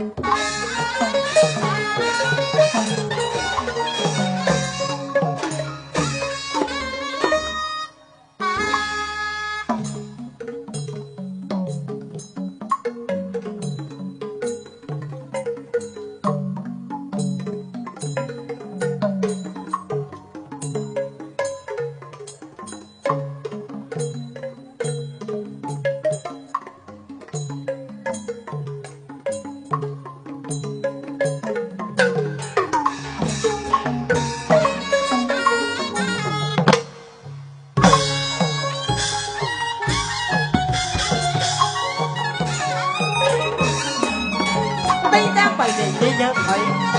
あっ! ตีแต้มไปเด็กเยอะๆไป